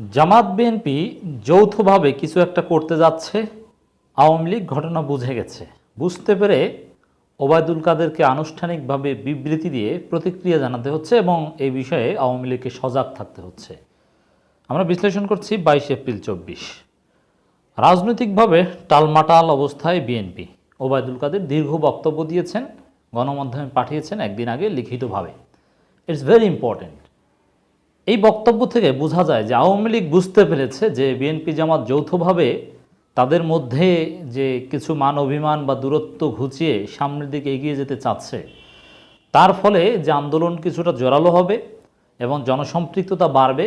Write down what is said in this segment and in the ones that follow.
জামাত BNP যৌথভাবে কিছু একটা করতে যাচ্ছে। আওয়ামী লীগ ঘটনা বুঝে গেছে। বুঝতে পেরে ওবায়দুল কাদেরকে আনুষ্ঠানিকভাবে বিবৃতি দিয়ে প্রতিক্রিয়া জানাতে হচ্ছে এবং এই বিষয়ে আওয়ামী লীগকে সজাগ থাকতে হচ্ছে। আমরা বিশ্লেষণ করছি বাইশ এপ্রিল চব্বিশ। রাজনৈতিকভাবে টালমাটাল অবস্থায় বিএনপি। ওবায়দুল কাদের দীর্ঘ বক্তব্য দিয়েছেন, গণমাধ্যমে পাঠিয়েছেন একদিন আগে লিখিতভাবে। ইটস ভেরি ইম্পর্ট্যান্ট এই বক্তব্য থেকে বোঝা যায় যে আওয়ামী লীগ বুঝতে পেরেছে যে বিএনপি জামাত যৌথভাবে তাদের মধ্যে যে কিছু মান অভিমান বা দূরত্ব ঘুচিয়ে সামনের দিকে এগিয়ে যেতে চাচ্ছে, তার ফলে যে আন্দোলন কিছুটা জোরালো হবে এবং জনসম্পৃক্ততা বাড়বে,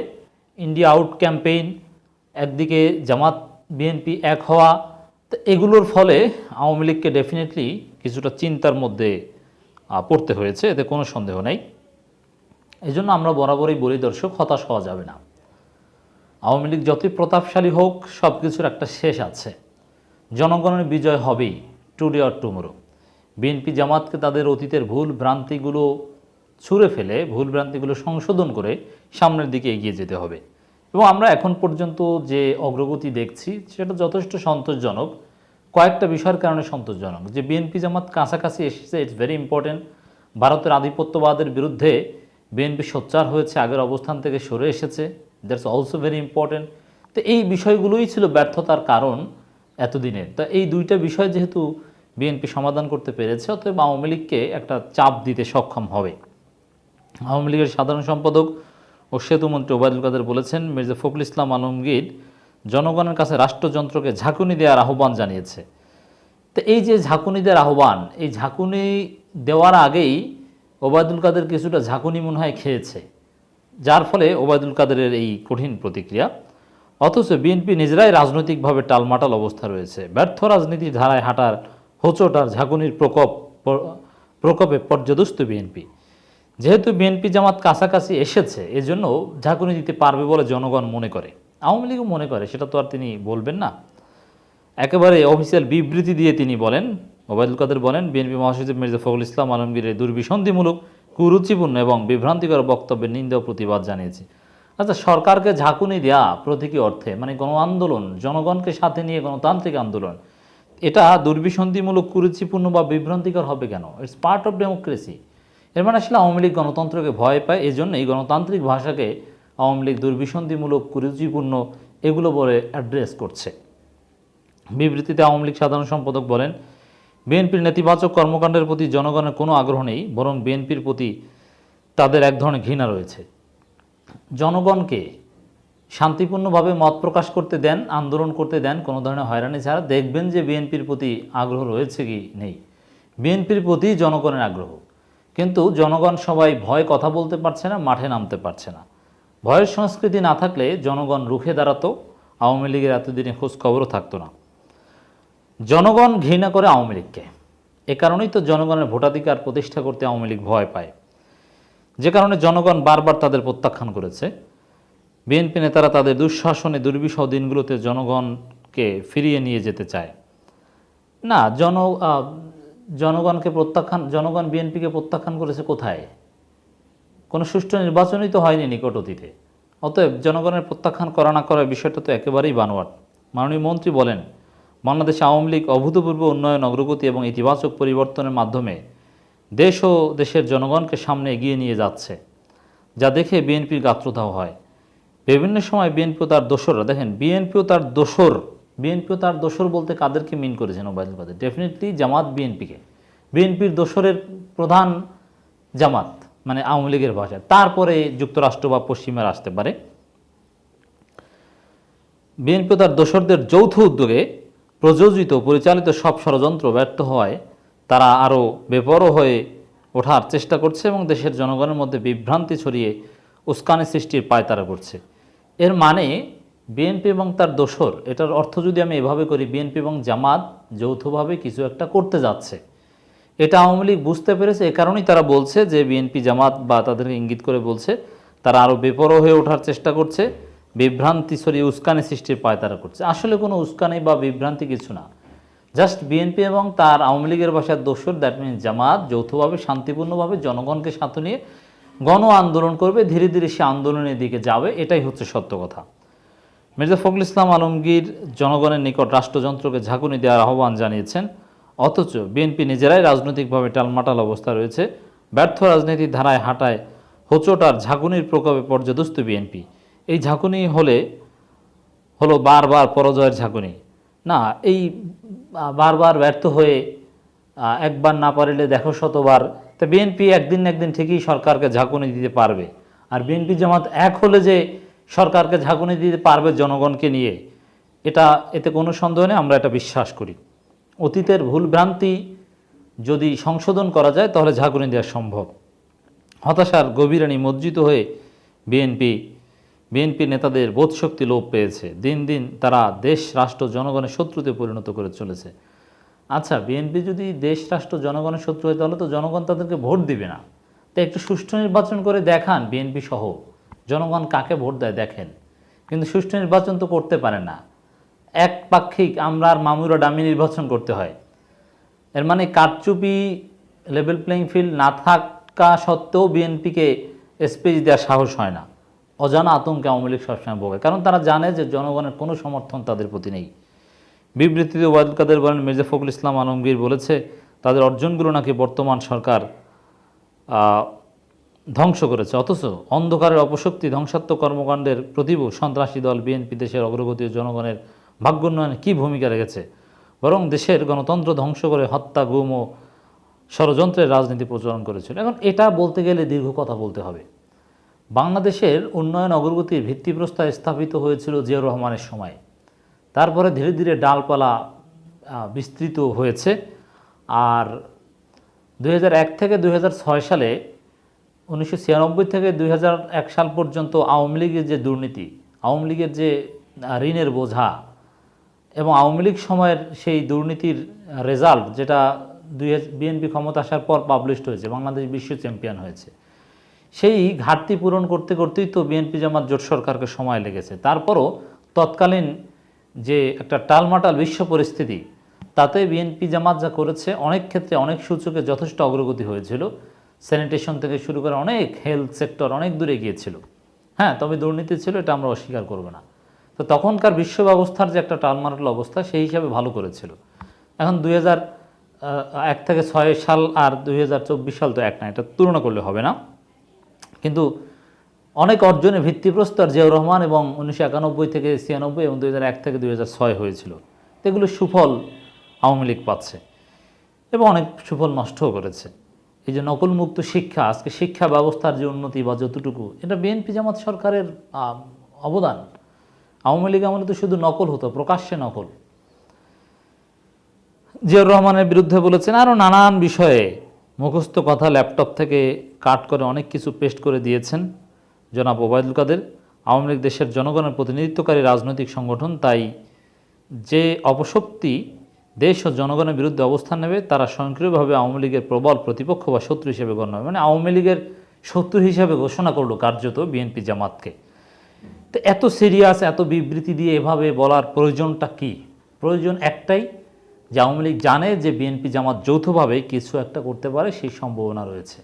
ইন্ডিয়া আউট ক্যাম্পেইন, একদিকে জামাত বিএনপি এক হওয়া, তো এগুলোর ফলে আওয়ামী লীগকে ডেফিনেটলি কিছুটা চিন্তার মধ্যে পড়তে হয়েছে, এতে কোনো সন্দেহ নেই। এই জন্য আমরা বরাবরই বলি, দর্শক, হতাশ হওয়া যাবে না। আওয়ামী লীগ যতই প্রতাপশালী হোক সব কিছুর একটা শেষ আছে। জনগণের বিজয় হবেই টুডে অর টুমোরো বিএনপি জামাতকে তাদের অতীতের ভুল ভ্রান্তিগুলো ছুঁড়ে ফেলে, ভুল ভ্রান্তিগুলো সংশোধন করে সামনের দিকে এগিয়ে যেতে হবে। এবং আমরা এখন পর্যন্ত যে অগ্রগতি দেখছি, সেটা যথেষ্ট সন্তোষজনক। কয়েকটা বিষয়ের কারণে সন্তোষজনক। যে বিএনপি জামাত কাছাকাছি এসেছে ইটস ভেরি ইম্পর্টেন্ট ভারতের আধিপত্যবাদের বিরুদ্ধে বিএনপি সোচ্চার হয়েছে, আগের অবস্থান থেকে সরে এসেছে। দ্যাটস অলসো ভেরি ইম্পর্টেন্ট তো এই বিষয়গুলোই ছিল ব্যর্থতার কারণ এতদিনের তা এই দুইটা বিষয় যেহেতু বিএনপি সমাধান করতে পেরেছে, অতএব আওয়ামী লীগকে একটা চাপ দিতে সক্ষম হবে। আওয়ামী লীগের সাধারণ সম্পাদক ও সেতুমন্ত্রী ওবায়দুল কাদের বলেছেন, মির্জা ফখরুল ইসলাম আলমগীর জনগণের কাছে রাষ্ট্রযন্ত্রকে ঝাঁকুনি দেওয়ার আহ্বান জানিয়েছে। তো এই যে ঝাঁকুনি দেওয়ার আহ্বান, এই ঝাঁকুনি দেওয়ার আগেই ওবায়দুল কাদের কিছুটা ঝাঁকুনি মনে হয় খেয়েছে, যার ফলে ওবায়দুল কাদেরের এই কঠিন প্রতিক্রিয়া। অথচ বিএনপি নিজেরাই রাজনৈতিকভাবে টালমাটাল অবস্থা রয়েছে। ব্যর্থ রাজনীতির ধারায় হাঁটার হোঁচট আর ঝাঁকুনির প্রকোপ প্রকোপে পর্যদস্ত বিএনপি। যেহেতু বিএনপি জামাত কাছাকাছি এসেছে, এজন্য ঝাঁকুনি দিতে পারবে বলে জনগণ মনে করে। আওয়ামী লীগও মনে করে, সেটা তো আর তিনি বলবেন না। একেবারে অফিসিয়াল বিবৃতি দিয়ে তিনি বলেন ওবায়দুল কাদের বলেন, বিএনপি মহাসচিব মির্জা ফখরুল ইসলাম আলমগীরের দুর্বিসন্ধিমূলক, কুরুচিপূর্ণ এবং বিভ্রান্তিকর বক্তব্যের নিন্দা প্রতিবাদ জানিয়েছে। আচ্ছা সরকারকে ঝাঁকুনি দেওয়া প্রতীকী অর্থে মানে গণ আন্দোলন জনগণকে সাথে নিয়ে গণতান্ত্রিক আন্দোলন, এটা দুর্বিসন্ধিমূলক, কুরুচিপূর্ণ বা বিভ্রান্তিকর হবে কেন? ইটস পার্ট অফ ডেমোক্রেসি এর মানে আসলে আওয়ামী লীগ গণতন্ত্রকে ভয় পায় এই জন্য এই গণতান্ত্রিক ভাষাকে আওয়ামী লীগ দুর্বিসন্ধিমূলক, কুরুচিপূর্ণ এগুলো বলে অ্যাড্রেস করছে। বিবৃতিতে আওয়ামী লীগ সাধারণ সম্পাদক বলেন বিএনপির নেতিবাচক কর্মকাণ্ডের প্রতি জনগণের কোনো আগ্রহ নেই, বরং বিএনপির প্রতি তাদের এক ধরনের ঘৃণা রয়েছে। জনগণকে শান্তিপূর্ণভাবে মত প্রকাশ করতে দেন, আন্দোলন করতে দেন, কোনো ধরনের হয়রানি ছাড়া দেখবেন যে বিএনপির প্রতি আগ্রহ রয়েছে কি নেই। বিএনপির প্রতি জনগণের আগ্রহ। কিন্তু জনগণ সবাই ভয় কথা বলতে পারছে না, মাঠে নামতে পারছে না। ভয়ের সংস্কৃতি না থাকলে জনগণ রুখে দাঁড়াতো, আওয়ামী লীগের এতদিনে খোঁজ খবরও থাকতো না। জনগণ ঘৃণা করে আওয়ামী লীগকে। এ কারণেই তো জনগণের ভোটাধিকার প্রতিষ্ঠা করতে আওয়ামী লীগ ভয় পায়। যে কারণে জনগণ বারবার তাদের প্রত্যাখ্যান করেছে। বিএনপি নেতারা তাদের দুঃশাসনে দুর্বিষহ দিনগুলোতে জনগণকে ফিরিয়ে নিয়ে যেতে চায়। না, জন জনগণকে প্রত্যাখ্যান, জনগণ বিএনপিকে প্রত্যাখ্যান করেছে কোথায়? কোনো সুষ্ঠু নির্বাচনই তো হয়নি নিকট অতীতে। অতএব জনগণের প্রত্যাখ্যান করা না করার বিষয়টা তো একেবারেই বানোয়াট। মাননীয় মন্ত্রী বলেন বাংলাদেশে আওয়ামী লীগ অভূতপূর্ব উন্নয়ন, অগ্রগতি এবং ইতিবাচক পরিবর্তনের মাধ্যমে দেশ ও দেশের জনগণকে সামনে এগিয়ে নিয়ে যাচ্ছে, যা দেখে বিএনপির গাত্রদাহ হয়। বিভিন্ন সময় বিএনপিও তার দোসররা দেখেন, বিএনপিও তার দোসর। বিএনপিও তার দোসর বলতে কাদেরকে মিন করেছেন ওবায়দুল কাদের ডেফিনেটলি জামাত বিএনপিকে। বিএনপির দোসরের প্রধান জামাত মানে আওয়ামী লীগের ভাষায়। তারপরে যুক্তরাষ্ট্র বা পশ্চিমের আসতে পারে। বিএনপি তার দোসরদের যৌথ উদ্যোগে প্রযোজিত পরিচালিত সব ষড়যন্ত্র ব্যর্থ হওয়ায় তারা আরও বেপরো হয়ে ওঠার চেষ্টা করছে এবং দেশের জনগণের মধ্যে বিভ্রান্তি ছড়িয়ে উস্কানি সৃষ্টির পায়তারা করছে। এর মানে বিএনপি এবং তার দোসর, এটার অর্থ যদি আমি এভাবে করি, বিএনপি এবং জামাত যৌথভাবে কিছু একটা করতে যাচ্ছে। এটা আওয়ামী লীগ বুঝতে পেরেছে, এ কারণেই তারা বলছে যে বিএনপি, জামাত বা তাদেরকে ইঙ্গিত করে বলছে, তারা আরও বেপরো হয়ে ওঠার চেষ্টা করছে। বিভ্রান্তি ছড়িয়ে উস্কানি সৃষ্টির পায়তারা করছে। আসলে কোনো উস্কানি বা বিভ্রান্তি কিছু না। জাস্ট বিএনপি এবং তার আওয়ামী লীগের বাসার দোসর দ্যাট মিন জামাত, যৌথভাবে, শান্তিপূর্ণভাবে জনগণকে সাথে নিয়ে গণ আন্দোলন করবে, ধীরে ধীরে সে আন্দোলনের দিকে যাবে, এটাই হচ্ছে সত্য কথা। মির্জা ফখরুল ইসলাম আলমগীর জনগণের নিকট রাষ্ট্রযন্ত্রকে ঝাঁকুনি দেওয়ার আহ্বান জানিয়েছেন, অথচ বিএনপি নিজেরাই রাজনৈতিকভাবে টালমাটাল অবস্থা রয়েছে, ব্যর্থ রাজনীতির ধারায় হাঁটায় হোঁচট আর ঝাঁকুনির প্রকোপে পর্যদস্ত বিএনপি এই ঝাঁকুনি হলে, হলো বারবার পরাজয়ের ঝাঁকুনি। না, এই বারবার ব্যর্থ হয়ে একবার না পারিলে দেখো শতবার, তা বিএনপি একদিন একদিন ঠিকই সরকারকে ঝাঁকুনি দিতে পারবে। আর বিএনপি জামাত এক হলে যে সরকারকে ঝাঁকুনি দিতে পারবে জনগণকে নিয়ে, এটা, এতে কোনো সন্দেহ নেই, আমরা এটা বিশ্বাস করি। অতীতের ভুলভ্রান্তি যদি সংশোধন করা যায়, তাহলে ঝাঁকুনি দেওয়া সম্ভব। হতাশার গভীরে মজ্জিত হয়ে বিএনপি বিএনপি নেতাদের বোধশক্তি লোপ পেয়েছে। দিন দিন তারা দেশ, রাষ্ট্র, জনগণের শত্রুতে পরিণত করে চলেছে। আচ্ছা বিএনপি যদি দেশ, রাষ্ট্র, জনগণের শত্রু হয়, তাহলে তো জনগণ তাদেরকে ভোট দিবে না। তো একটু সুষ্ঠু নির্বাচন করে দেখান বিএনপি সহ। জনগণ কাকে ভোট দেয় দেখেন। কিন্তু সুষ্ঠু নির্বাচন তো করতে পারে না। এক পাক্ষিক আমরা আর মামুরা ডামি নির্বাচন করতে হয়। এর মানে কারচুপি লেভেল প্লেইং ফিল্ড না থাকা সত্ত্বেও বিএনপিকে স্পেস দেওয়ার সাহস হয় না। অজানা আতঙ্কে আওয়ামী লীগ সবসময় ভোগে। কারণ তারা জানে যে জনগণের কোনো সমর্থন তাদের প্রতি নেই। বিবৃতিতে ওয়াদুল কাদের বলেন, মির্জা ফখরুল ইসলাম আলমগীর বলেছে, তাদের অর্জনগুলো নাকি বর্তমান সরকার ধ্বংস করেছে। অথচ অন্ধকারের অপশক্তি, ধ্বংসাত্মক কর্মকাণ্ডের প্রতিভ সন্ত্রাসী দল, বিএনপি, দেশের অগ্রগতি ও জনগণের ভাগ্যোন্নয়নে কী ভূমিকা রেখেছে? বরং দেশের গণতন্ত্র ধ্বংস করে হত্যা, গুম ও ষড়যন্ত্রের রাজনীতি প্রচলন করেছিল। এখন এটা বলতে গেলে দীর্ঘ কথা বলতে হবে। বাংলাদেশের উন্নয়ন অগ্রগতির ভিত্তিপ্রস্তর স্থাপিত হয়েছিল জিয়াউর রহমানের সময়। তারপরে ধীরে ধীরে ডালপালা বিস্তৃত হয়েছে। আর দুই হাজার এক থেকে দু হাজার ছয় সালে উনিশশো ছিয়ানব্বই থেকে দুই হাজার এক সাল পর্যন্ত আওয়ামী লীগের যে দুর্নীতি, আওয়ামী লীগের যে ঋণের বোঝা এবং আওয়ামী লীগ সময়ের সেই দুর্নীতির রেজাল্ট যেটা দুই বিএনপি ক্ষমতা আসার পর পাবলিশড হয়েছে, বাংলাদেশ বিশ্ব চ্যাম্পিয়ন হয়েছে। সেই ঘাটতি পূরণ করতে করতেই তো বিএনপি জামাত জোট সরকারকে সময় লেগেছে। তারপরও তৎকালীন যে একটা টালমাটাল বিশ্ব পরিস্থিতি, তাতে বিএনপি জামাত যা করেছে, অনেক ক্ষেত্রে অনেক সূচকে যথেষ্ট অগ্রগতি হয়েছিল। স্যানিটেশন থেকে শুরু করে অনেক হেলথ সেক্টর অনেক দূরে গিয়েছিল হ্যাঁ তবে দুর্নীতি ছিল, এটা আমরা অস্বীকার করব না। তো তখনকার বিশ্ব ব্যবস্থার যে একটা টালমাটাল অবস্থা, সেই হিসাবে ভালো করেছিল। এখন দুই এক থেকে ছয় সাল আর দুই হাজার চব্বিশ সাল তো এক না, এটা তুলনা করলে হবে না। কিন্তু অনেক অর্জনের ভিত্তিপ্রস্তর জিয়াউর রহমান এবং উনিশশো একানব্বই থেকে ছিয়ানব্বই এবং দুই এক থেকে দুই ছয় হয়েছিল। এগুলো সুফল আওয়ামী লীগ পাচ্ছে এবং অনেক সুফল নষ্টও করেছে। এই যে নকলমুক্ত শিক্ষা, আজকে শিক্ষা ব্যবস্থার যে উন্নতি বা যতটুকু, এটা বিএনপি জামাত সরকারের অবদান। আওয়ামী লীগ আমলে তো শুধু নকল হতো, প্রকাশ্যে নকল। জিয়াউর রহমানের বিরুদ্ধে বলেছেন আরও নানান বিষয়ে মুখস্থ কথা ল্যাপটপ থেকে কাট করে অনেক কিছু পেস্ট করে দিয়েছেন জনাব ওবায়দুল কাদের। আওয়ামী লীগ দেশের জনগণের প্রতিনিধিত্বকারী রাজনৈতিক সংগঠন, তাই যে অপশক্তি দেশ ও জনগণের বিরুদ্ধে অবস্থান নেবে, তারা স্বয়ংক্রিয়ভাবে আওয়ামী লীগের প্রবল প্রতিপক্ষ বা শত্রু হিসেবে গণ্য হবে। মানে আওয়ামী লীগের শত্রু হিসেবে ঘোষণা করল কার্যত বিএনপি জামাতকে। তো এত সিরিয়াস এত বিবৃতি দিয়ে এভাবে বলার প্রয়োজনটা কি? প্রয়োজন একটাই যে আওয়ামী লীগ জানে যে বিএনপি জামাত যৌথভাবে কিছু একটা করতে পারে, সেই সম্ভাবনা রয়েছে।